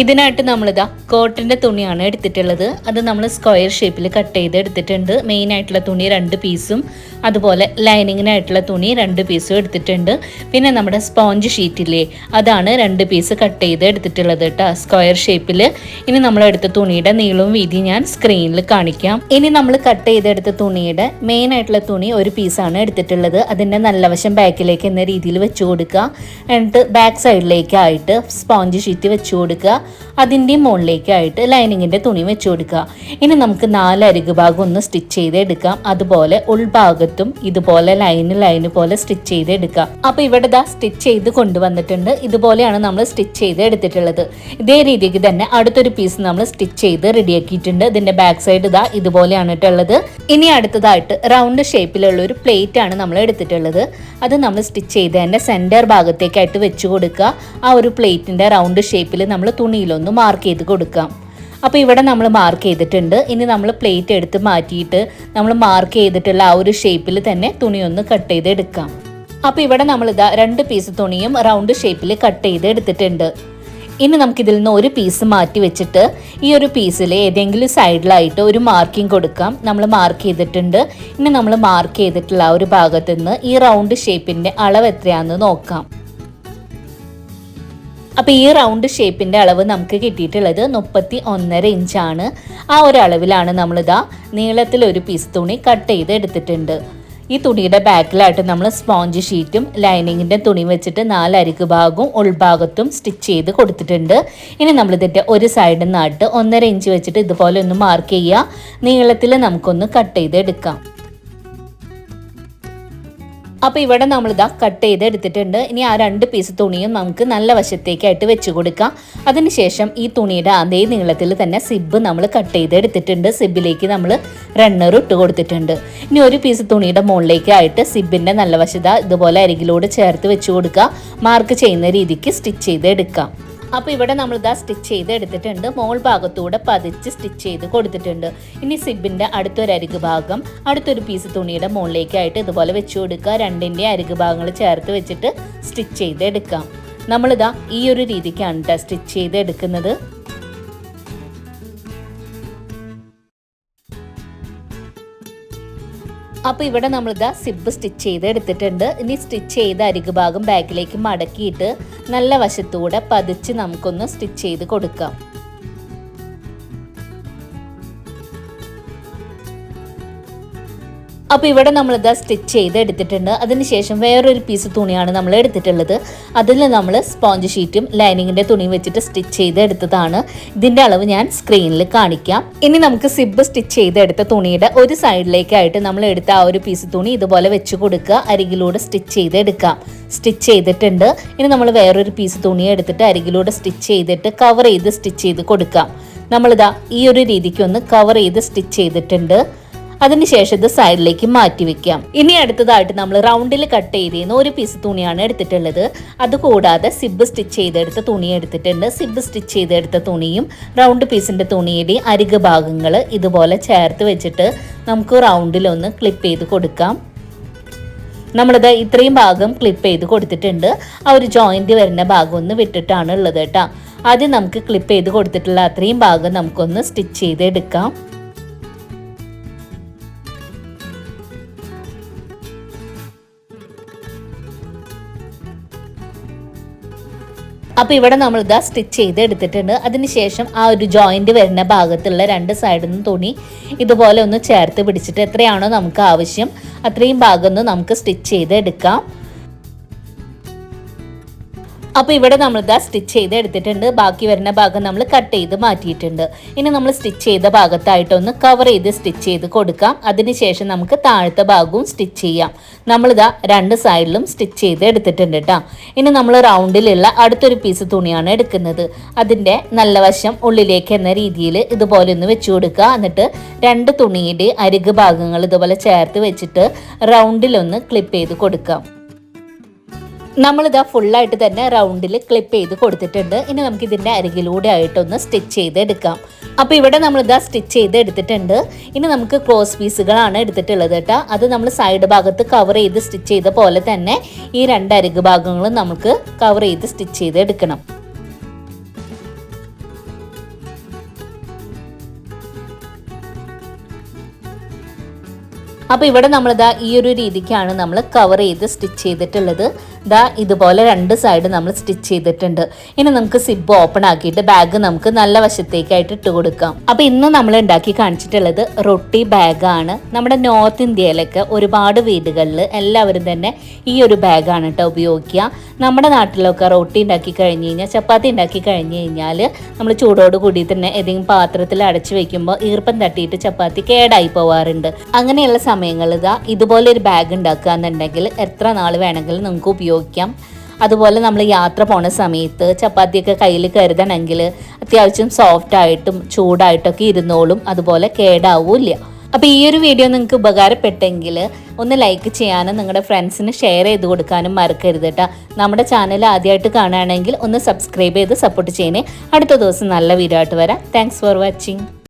ഇതിനായിട്ട് നമ്മളിതാ കോട്ടന്റെ തുണിയാണ് എടുത്തിട്ടുള്ളത്. അത് നമ്മൾ സ്ക്വയർ ഷേപ്പിൽ കട്ട് ചെയ്ത് എടുത്തിട്ടുണ്ട്. മെയിൻ ആയിട്ടുള്ള തുണി രണ്ട് പീസും അതുപോലെ ലൈനിങ്ങിനായിട്ടുള്ള തുണി രണ്ട് പീസും എടുത്തിട്ടുണ്ട്. പിന്നെ നമ്മുടെ സ്പോഞ്ച് ഷീറ്റില്ലേ അതാണ് രണ്ട് പീസ് കട്ട് ചെയ്ത് എടുത്തിട്ടുള്ളത് കേട്ടോ സ്ക്വയർ ഷേപ്പിൽ ഇനി നമ്മൾ എടുത്ത തുണിയുടെ നീളവും വീതി ഞാൻ സ്ക്രീനിൽ കാണിക്കാം. ഇനി നമ്മൾ കട്ട് ചെയ്തെടുത്ത തുണിയുടെ മെയിൻ ആയിട്ടുള്ള തുണി ഒരു പീസാണ് എടുത്തിട്ടുള്ളത്. അതിന്റെ നല്ല വശം ബാക്കിലേക്ക് എന്ന രീതിയിൽ വെച്ച് കൊടുക്കുക. എന്നിട്ട് ബാക്ക് സൈഡിലേക്കായിട്ട് സ്പോഞ്ച് ഷീറ്റ് വെച്ച് കൊടുക്കുക. അതിന്റെ മുകളിലേക്കായിട്ട് ലൈനിങ്ങിന്റെ തുണി വെച്ച് കൊടുക്കുക. ഇനി നമുക്ക് നാല് അരികു ഭാഗം ഒന്ന് സ്റ്റിച്ച് ചെയ്തെടുക്കാം അതുപോലെ ഉൾഭാഗത്തും ഇതുപോലെ ലൈന് ലൈന് പോലെ സ്റ്റിച്ച് ചെയ്തെടുക്കാം അപ്പോൾ ഇവിടെ ദാ സ്റ്റിച്ച് ചെയ്ത് കൊണ്ടുവന്നിട്ടുണ്ട്. ഇതുപോലെയാണ് നമ്മൾ സ്റ്റിച്ച് ചെയ്ത് എടുത്തിട്ടുള്ളത്. ഇതേ രീതിക്ക് തന്നെ അടുത്തൊരു പീസ് നമ്മൾ സ്റ്റിച്ച് ചെയ്ത് റെഡിയാക്കിയിട്ടുണ്ട്. ഇതിന്റെ ബാക്ക് സൈഡ് ഇതാ ഇതുപോലെയാണ് ഇട്ടുള്ളത് ഇനി അടുത്തതായിട്ട് റൗണ്ട് ഷേപ്പിലുള്ള ഒരു പ്ലേറ്റ് ആണ് നമ്മൾ എടുത്തിട്ടുള്ളത്. അത് നമ്മൾ സ്റ്റിച്ച് ചെയ്തതിന്റെ സെന്റർ ഭാഗത്തേക്കായിട്ട് വെച്ച് കൊടുക്കുക. ആ ഒരു പ്ലേറ്റിന്റെ റൗണ്ട് ഷേപ്പിൽ നമ്മൾ തുണിയിലൊന്ന് മാർക്ക് ചെയ്ത് കൊടുക്കാം. അപ്പോൾ ഇവിടെ നമ്മൾ മാർക്ക് ചെയ്തിട്ടുണ്ട്. ഇനി നമ്മൾ പ്ലേറ്റ് എടുത്ത് മാറ്റിയിട്ട് നമ്മൾ മാർക്ക് ചെയ്തിട്ടുള്ള ആ ഒരു ഷേപ്പിൽ തന്നെ തുണി ഒന്ന് കട്ട് ചെയ്ത് എടുക്കാം അപ്പോൾ ഇവിടെ നമ്മളിതാ രണ്ട് പീസ് തുണിയും റൗണ്ട് ഷേപ്പിൽ കട്ട് ചെയ്ത് എടുത്തിട്ടുണ്ട് ഇനി നമുക്കിതിൽ നിന്ന് ഒരു പീസ് മാറ്റി വെച്ചിട്ട് ഈ ഒരു പീസിൽ ഏതെങ്കിലും സൈഡിലായിട്ട് ഒരു മാർക്കിംഗ് കൊടുക്കാം. നമ്മൾ മാർക്ക് ചെയ്തിട്ടുണ്ട്. ഇനി നമ്മൾ മാർക്ക് ചെയ്തിട്ടുള്ള ആ ഒരു ഭാഗത്ത് നിന്ന് ഈ റൗണ്ട് ഷേപ്പിന്റെ അളവ് എത്രയാണെന്ന് നോക്കാം. അപ്പോൾ ഈ റൗണ്ട് ഷേപ്പിന്റെ അളവ് നമുക്ക് കിട്ടിയിട്ടുള്ളത് മുപ്പത്തി ഒന്നര ഇഞ്ചാണ്. ആ ഒരു അളവിലാണ് നമ്മളിതാ നീളത്തിൽ ഒരു പീസ് തുണി കട്ട് ചെയ്ത് എടുത്തിട്ടുണ്ട്. ഈ തുണിയുടെ ബാക്കിലായിട്ട് നമ്മൾ സ്പോഞ്ച് ഷീറ്റും ലൈനിങ്ങിന്റെ തുണി വെച്ചിട്ട് നാല് അരികു ഭാഗവും ഉൾഭാഗത്തും സ്റ്റിച്ച് ചെയ്ത് കൊടുത്തിട്ടുണ്ട്. ഇനി നമ്മളിതിന്റെ ഒരു സൈഡിൽ നിന്നായിട്ട് ഒന്നര ഇഞ്ച് വെച്ചിട്ട് ഇതുപോലെ ഒന്ന് മാർക്ക് ചെയ്യുക നീളത്തിൽ നമുക്കൊന്ന് കട്ട് ചെയ്ത് എടുക്കാം. അപ്പോൾ ഇവിടെ നമ്മളിതാ കട്ട് ചെയ്ത് എടുത്തിട്ടുണ്ട് ഇനി ആ രണ്ട് പീസ് തുണിയും നമുക്ക് നല്ല വശത്തേക്കായിട്ട് വെച്ച് കൊടുക്കാം. അതിനുശേഷം ഈ തുണിയുടെ അതേ നീളത്തിൽ തന്നെ സിബ് നമ്മൾ കട്ട് ചെയ്ത് എടുത്തിട്ടുണ്ട് സിബിലേക്ക് നമ്മൾ റണ്ണർ ഇട്ട് കൊടുത്തിട്ടുണ്ട്. ഇനി ഒരു പീസ് തുണിയുടെ മുകളിലേക്കായിട്ട് സിബിന്റെ നല്ല വശത ഇതുപോലെ അരികിലൂടെ ചേർത്ത് വെച്ച് കൊടുക്കുക മാർക്ക് ചെയ്യുന്ന രീതിക്ക് സ്റ്റിച്ച് ചെയ്ത് എടുക്കാം അപ്പോൾ ഇവിടെ നമ്മൾ ഇതാ സ്റ്റിച്ച് ചെയ്ത് എടുത്തിട്ടുണ്ട്. മോൾ ഭാഗത്തൂടെ പതിച്ച് സ്റ്റിച്ച് ചെയ്ത് കൊടുത്തിട്ടുണ്ട്. ഇനി സിബിന്റെ അടുത്തൊരു അരികു ഭാഗം അടുത്തൊരു പീസ് തുണിയുടെ മുകളിലേക്കായിട്ട് ഇതുപോലെ വെച്ച് കൊടുക്കുക. രണ്ടിന്റെ അരികു ഭാഗങ്ങൾ ചേർത്ത് വെച്ചിട്ട് സ്റ്റിച്ച് ചെയ്ത് എടുക്കാം നമ്മളിതാ ഈ ഒരു രീതിക്കാണ് സ്റ്റിച്ച് ചെയ്ത് എടുക്കുന്നത് അപ്പോൾ ഇവിടെ നമ്മളിതാ സിബ് സ്റ്റിച്ച് ചെയ്ത് എടുത്തിട്ടുണ്ട്. ഇനി സ്റ്റിച്ച് ചെയ്ത അരികു ഭാഗം ബാക്കിലേക്ക് മടക്കിയിട്ട് നല്ല വശത്തൂടെ പതിച്ച് നമുക്കൊന്ന് സ്റ്റിച്ച് ചെയ്ത് കൊടുക്കാം. അപ്പോൾ ഇവിടെ നമ്മളിത് സ്റ്റിച്ച് ചെയ്ത് എടുത്തിട്ടുണ്ട്. അതിനുശേഷം വേറൊരു പീസ് തുണിയാണ് നമ്മൾ എടുത്തിട്ടുള്ളത്. അതിൽ നമ്മൾ സ്പോഞ്ച് ഷീറ്റും ലൈനിങ്ങിന്റെ തുണിയും വെച്ചിട്ട് സ്റ്റിച്ച് ചെയ്ത് എടുത്തതാണ്. ഇതിന്റെ അളവ് ഞാൻ സ്ക്രീനിൽ കാണിക്കാം. ഇനി നമുക്ക് സിബ് സ്റ്റിച്ച് ചെയ്തെടുത്ത തുണിയുടെ ഒരു സൈഡിലേക്കായിട്ട് നമ്മൾ എടുത്ത ആ ഒരു പീസ് തുണി ഇതുപോലെ വെച്ച് കൊടുക്കുക. അരികിലൂടെ സ്റ്റിച്ച് ചെയ്ത് എടുക്കാം. സ്റ്റിച്ച് ചെയ്തിട്ടുണ്ട്. ഇനി നമ്മൾ വേറൊരു പീസ് തുണി എടുത്തിട്ട് അരികിലൂടെ സ്റ്റിച്ച് ചെയ്തിട്ട് കവർ ചെയ്ത് സ്റ്റിച്ച് ചെയ്ത് കൊടുക്കാം. നമ്മളിതാ ഈ ഒരു രീതിക്ക് ഒന്ന് കവർ ചെയ്ത് സ്റ്റിച്ച് ചെയ്തിട്ടുണ്ട്. അതിനുശേഷം ഇത് സൈഡിലേക്ക് മാറ്റി വെക്കാം. ഇനി അടുത്തതായിട്ട് നമ്മൾ റൗണ്ടിൽ കട്ട് ചെയ്തിരുന്ന ഒരു പീസ് തുണിയാണ് എടുത്തിട്ടുള്ളത്. അതുകൂടാതെ സിബ് സ്റ്റിച്ച് ചെയ്തെടുത്ത തുണി എടുത്തിട്ടുണ്ട്. സിബ് സ്റ്റിച്ച് ചെയ്തെടുത്ത തുണിയും റൗണ്ട് പീസിന്റെ തുണിയുടെ അരിക ഭാഗങ്ങൾ ഇതുപോലെ ചേർത്ത് വെച്ചിട്ട് നമുക്ക് റൗണ്ടിലൊന്ന് ക്ലിപ്പ് ചെയ്ത് കൊടുക്കാം. നമ്മളിത് ഇത്രയും ഭാഗം ക്ലിപ്പ് ചെയ്ത് കൊടുത്തിട്ടുണ്ട്. ആ ഒരു ജോയിന്റ് വരുന്ന ഭാഗം ഒന്ന് വിട്ടിട്ടാണ് ഉള്ളത് കേട്ടോ. ആദ്യം നമുക്ക് ക്ലിപ്പ് ചെയ്ത് കൊടുത്തിട്ടുള്ള അത്രയും ഭാഗം നമുക്കൊന്ന് സ്റ്റിച്ച് ചെയ്ത് അപ്പോൾ ഇവിടെ നമ്മൾ ഇതാ സ്റ്റിച്ച് ചെയ്ത് എടുത്തിട്ടുണ്ട്. അതിനുശേഷം ആ ഒരു ജോയിന്റ് വരുന്ന ഭാഗത്തുള്ള രണ്ട് സൈഡിൽ നിന്ന് തുണി ഇതുപോലെ ഒന്ന് ചേർത്ത് പിടിച്ചിട്ട് എത്രയാണോ നമുക്ക് ആവശ്യം അത്രയും ഭാഗം ഒന്ന് നമുക്ക് സ്റ്റിച്ച് ചെയ്ത് എടുക്കാം. അപ്പോൾ ഇവിടെ നമ്മൾ ഇതാ സ്റ്റിച്ച് ചെയ്ത് എടുത്തിട്ടുണ്ട്. ബാക്കി വരുന്ന ഭാഗം നമ്മൾ കട്ട് ചെയ്ത് മാറ്റിയിട്ടുണ്ട്. ഇനി നമ്മൾ സ്റ്റിച്ച് ചെയ്ത ഭാഗത്തായിട്ടൊന്ന് കവർ ചെയ്ത് സ്റ്റിച്ച് ചെയ്ത് കൊടുക്കാം. അതിനുശേഷം നമുക്ക് താഴത്തെ ഭാഗവും സ്റ്റിച്ച് ചെയ്യാം. നമ്മളിതാ രണ്ട് സൈഡിലും സ്റ്റിച്ച് ചെയ്ത് എടുത്തിട്ടുണ്ട് കേട്ടോ ഇനി നമ്മൾ റൗണ്ടിലുള്ള അടുത്തൊരു പീസ് തുണിയാണ് എടുക്കുന്നത്. അതിന്റെ നല്ല വശം ഉള്ളിലേക്ക് എന്ന രീതിയിൽ ഇതുപോലെ ഒന്ന് വെച്ച് കൊടുക്കുക. എന്നിട്ട് രണ്ട് തുണിയുടെ അരികു ഭാഗങ്ങൾ ഇതുപോലെ ചേർത്ത് വെച്ചിട്ട് റൗണ്ടിലൊന്ന് ക്ലിപ്പ് ചെയ്ത് കൊടുക്കാം. നമ്മളിതാ ഫുള്ളായിട്ട് തന്നെ റൗണ്ടിൽ ക്ലിപ്പ് ചെയ്ത് കൊടുത്തിട്ടുണ്ട്. ഇനി നമുക്ക് ഇതിന്റെ അരികിലൂടെ ആയിട്ടൊന്ന് സ്റ്റിച്ച് ചെയ്ത് എടുക്കാം അപ്പോൾ ഇവിടെ നമ്മളിതാ സ്റ്റിച്ച് ചെയ്ത് എടുത്തിട്ടുണ്ട് ഇനി നമുക്ക് ക്രോസ് പീസുകളാണ് എടുത്തിട്ടുള്ളത് കേട്ടോ അത് നമ്മൾ സൈഡ് ഭാഗത്ത് കവർ ചെയ്ത് സ്റ്റിച്ച് ചെയ്ത പോലെ തന്നെ ഈ രണ്ട് അരികു ഭാഗങ്ങളും നമുക്ക് കവർ ചെയ്ത് സ്റ്റിച്ച് ചെയ്ത് എടുക്കണം അപ്പോൾ ഇവിടെ നമ്മൾ നമ്മളിതാ ഈ ഒരു രീതിക്കാണ് നമ്മൾ കവർ ചെയ്ത് സ്റ്റിച്ച് ചെയ്തിട്ടുള്ളത്. ദാ ഇതുപോലെ രണ്ട് സൈഡ് നമ്മൾ സ്റ്റിച്ച് ചെയ്തിട്ടുണ്ട്. ഇനി നമുക്ക് സിബ് ഓപ്പൺ ആക്കിയിട്ട് ബാഗ് നമുക്ക് നല്ല വശത്തേക്കായിട്ട് ഇട്ട് കൊടുക്കാം. അപ്പോൾ ഇന്ന് നമ്മൾ ഉണ്ടാക്കി കാണിച്ചിട്ടുള്ളത് റൊട്ടി ബാഗാണ് നമ്മുടെ നോർത്ത് ഇന്ത്യയിലൊക്കെ ഒരുപാട് വീടുകളിൽ എല്ലാവരും തന്നെ ഈ ഒരു ബാഗാണ് കേട്ടോ ഉപയോഗിക്കുക. നമ്മുടെ നാട്ടിലൊക്കെ റൊട്ടി ഉണ്ടാക്കി കഴിഞ്ഞ് കഴിഞ്ഞാൽ ചപ്പാത്തി ഉണ്ടാക്കി കഴിഞ്ഞ് കഴിഞ്ഞാൽ നമ്മൾ ചൂടോട് കൂടി തന്നെ ഏതെങ്കിലും പാത്രത്തിൽ അടച്ചു വെക്കുമ്പോൾ ഈർപ്പം തട്ടിയിട്ട് ചപ്പാത്തി കേടായി പോവാറുണ്ട്. അങ്ങനെയുള്ള സമയങ്ങളിൽ ഇതാ ഇതുപോലെ ഒരു ബാഗ് ഉണ്ടാക്കുക എന്നുണ്ടെങ്കിൽ എത്ര നാൾ വേണമെങ്കിലും നിങ്ങൾക്ക് ഉപയോഗിക്കാം. അതുപോലെ നമ്മൾ യാത്ര പോണ സമയത്ത് ചപ്പാത്തിയൊക്കെ കയ്യിൽ കരുതണമെങ്കിൽ അത്യാവശ്യം സോഫ്റ്റ് ആയിട്ടും ചൂടായിട്ടൊക്കെ ഇരുന്നോളും. അതുപോലെ കേടാവൂല്ല. അപ്പോൾ ഈ ഒരു വീഡിയോ നിങ്ങൾക്ക് ഉപകാരപ്പെട്ടെങ്കിൽ ഒന്ന് ലൈക്ക് ചെയ്യാനും നിങ്ങളുടെ ഫ്രണ്ട്സിന് ഷെയർ ചെയ്ത് കൊടുക്കാനും മറക്കരുത് കേട്ടോ. നമ്മുടെ ചാനൽ ആദ്യമായിട്ട് കാണുകയാണെങ്കിൽ ഒന്ന് സബ്സ്ക്രൈബ് ചെയ്ത് സപ്പോർട്ട് ചെയ്യണേ. അടുത്ത ദിവസം നല്ല വീഡിയോ ആയിട്ട് വരാം. Thanks for watching